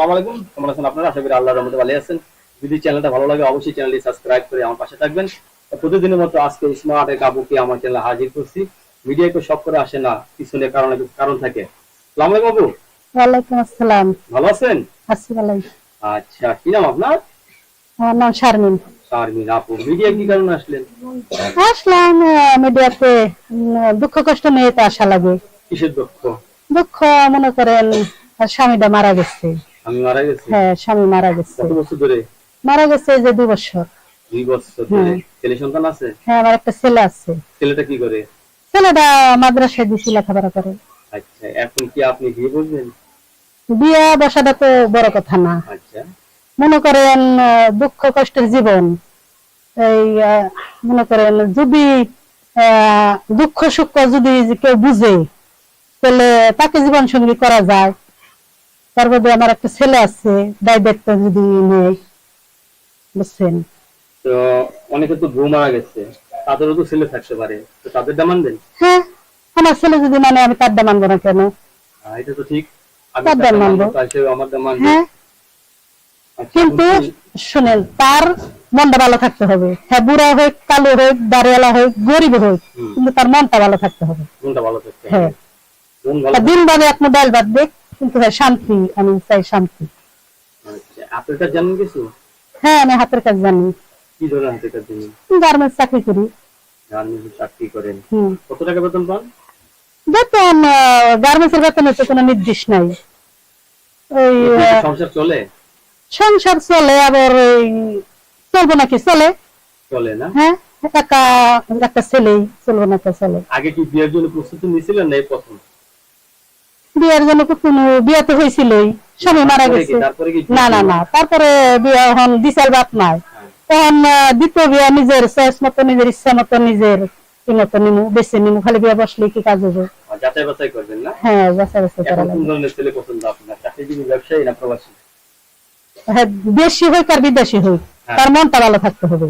আসসালামু আলাইকুম। কেমন আছেন আপনারা? আশা করি আল্লাহর রহমতে ভালো আছেন। যদি চ্যানেলটা ভালো লাগে অবশ্যই চ্যানেলটি সাবস্ক্রাইব করে আমার পাশে থাকবেন। প্রতিদিনের মতো আজকে আপুকে আমার চ্যানেলে হাজির করছি। মিডিয়াকে সব করে আসে না পিছনে কারণ কারণ থাকে। সালাম আলাইকুম বাবু ওয়ালাইকুম আসসালাম। ভালো আছেন? আছি ভালো আচ্ছা কি নাম আপনার? আমার নাম শারমিন। শারমিন আপু মিডিয়া কি কারণে আসলেন? আসলাম মিডিয়াতে দুঃখ কষ্ট নিয়ে তো আসা লাগে। কিসের দুঃখ? দুঃখ মনে করেন স্বামীটা মারা গেছে। আমি মারা গেছি? হ্যাঁ স্বামী মারা গেছে। কত বছর ধরে? মারা গেছে যে দুই বছর। দুই বছর ধরে। হ্যাঁ। ছেলে সন্তান আছে? হ্যাঁ আমার একটা ছেলে আছে। ছেলেটা কি করে? ছেলেটা মাদ্রাসায় দিছি লেখাপড়া করে। আচ্ছা এখন কি আপনি বিয়ে বসাটা তো বড় কথা না। আচ্ছা। মনে করেন দুঃখ কষ্টের জীবন। এই মনে করেন যদি আহ, দুঃখ সুখ যদি কেউ বুঝে তাহলে তাকে জীবন সঙ্গী করা যায়। তার মধ্যে আমার একটা ছেলে আছে দায় যদি নেই। বুঝছেন? তো অনেকে তো বউ মারা গেছে তাদেরও তো ছেলে থাকতে পারে। তো তাদের আনবেন হ্যাঁ আমার ছেলে যদি মানে আমি তার না কেন? হ্যাঁ, এটা তো ঠিক। আমি তার আমার হ্যাঁ। আচ্ছা, কিন্তু শুনেন তার মনটা ভালো থাকতে হবে। হ্যাঁ বুড়া হোক কালো হোক দাঁড়িয়ালা হোক গরিব হোক কিন্তু তার মনটা ভালো থাকতে হবে। মনটা ভালো থাকতে হবে। হ্যাঁ। ভালো দিন বাদে এক মোবাইল বাদ দেখ কিন্তু শান্তি আমি চাই শান্তি। আচ্ছা, আপনার কাছে জানেন কিছু? হ্যাঁ আমি হাতের কাজ জানি। কি ধরনের হাতের কাজ জানেন? গার্মেন্টস চাকরি করি। গার্মেন্টসে চাকরি করেন। কত টাকা বেতন পান? বেতন গার্মেন্টস এর বেতনের তো কোনো নির্দিষ্ট নাই। ওই সংসার চলে? সংসার চলে আবার ওই চলবো নাকি? চলে? চলে না? হ্যাঁ একা একটা ছেলেই চলবো না একটা ছেলে আগে কি বিয়ের জন্য প্রস্তুতি নিয়েছিলেন না এই প্রথম? বিয়ের জন্য বিয়ে তো হয়েছিলই স্বামী মারা গেছে। না না না তারপরে বিয়ে এখন বিশাল বাপ নাই। তখন দ্বিতীয় বিয়ে নিজের চয়েস মতো নিজের ইচ্ছা মতো নিজের কি মতো নিমু বেছে নিমু খালি বিয়ে বসলে কি কাজ হবে? আর যাচাই বাছাই করবেন না? হ্যাঁ বাছাই বাছাই করা এখন কোন লাগে ধরনের ছেলে পছন্দ আপনার? চাকরিজীবী ব্যবসায়ী না প্রবাসী? হ্যাঁ দেশি হোক আর বিদেশি হোক হ্যাঁ। তার মনটা ভালো থাকতে হবে।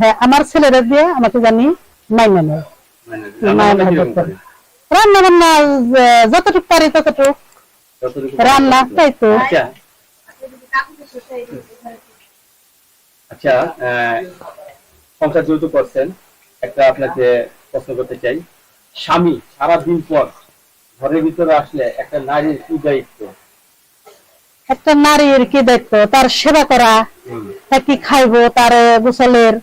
হ্যাঁ আমার ছেলেরা দিয়ে আমাকে জানি মাইনে নেয়। মানে না, রান্না বান্না যতটুকু পারি ততটুকু। রান্না তাই তো? আচ্ছা। আচ্ছা সংসার যেহেতু করছেন একটা আপনাকে প্রশ্ন করতে চাই। স্বামী সারা দিন পর ঘরের ভিতরে আসলে একটা নারীর কি দায়িত্ব? একটা নারীর কি দায়িত্ব? তার সেবা করা হুম, তার কি খাইবো তার গোসলের।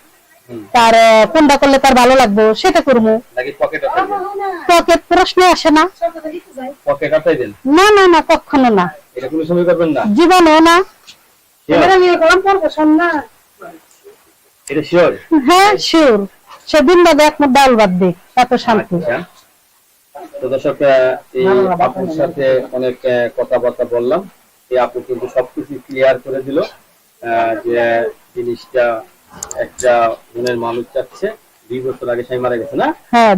তার কোনটা করলে তার ভালো লাগবো সেটা করব। পকেট প্রশ্ন আসে না। না না না কখনো না। এটা কোনো সময় করবেন না? জীবনও না। শিওর হ্যাঁ শিওর সেদিন বাদে এক ডাল বাদ দিক এত শান্তি। আচ্ছা। তো দর্শক এই আপুর সাথে অনেক কথাবার্তা বললাম। এই আপু কিন্তু সবকিছু ক্লিয়ার করে দিল। আহ, যে জিনিসটা একটা মনের মানুষ চাচ্ছে দুই বছর আগে সেই মারা গেছে না? হ্যাঁ